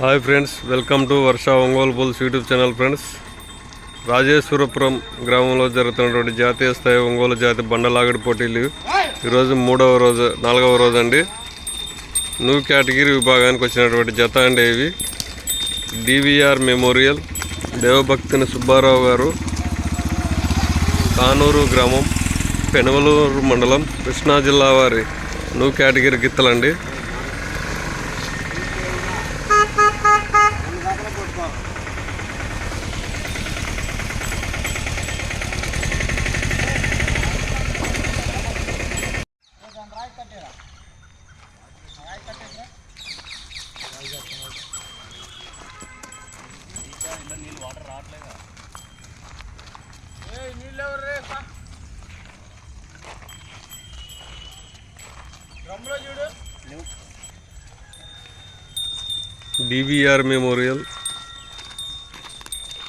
Hi friends welcome to Varsha Ongole bulls YouTube channel friends Rajeswarapuram గ్రామంలో జరుగుతున్నటువంటి జాతీయ స్థాయి ఒంగోలు జాతి బండలాగడి పోటీలు. ఈరోజు మూడవ రోజు నాలుగవ రోజు అండి. న్యూ కేటగిరీ విభాగానికి వచ్చినటువంటి జత అండి ఇవి. డివిఆర్ మెమోరియల్ దేవభక్తిని సుబ్బారావు గారు కానూరు గ్రామం పెనవలూరు మండలం కృష్ణా జిల్లా వారి న్యూ కేటగిరీ గిత్తలండి. డివిఆర్ మెమోరియల్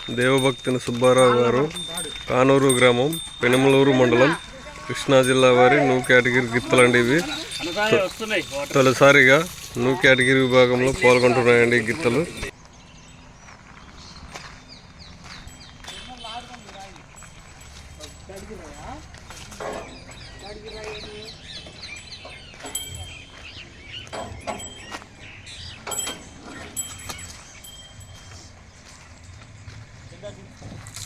దేవభక్తిని సుబ్బారావు గారు. కానూరు గ్రామం పెనమలూరు మండలం. కృష్ణా జిల్లా వారి న్యూ కేటగిరి గిత్తలండి ఇవి తొలిసారిగా న్యూ కేటగిరి విభాగంలో పాల్గొంటున్నాయండి ఈ గిత్తలు Thank you.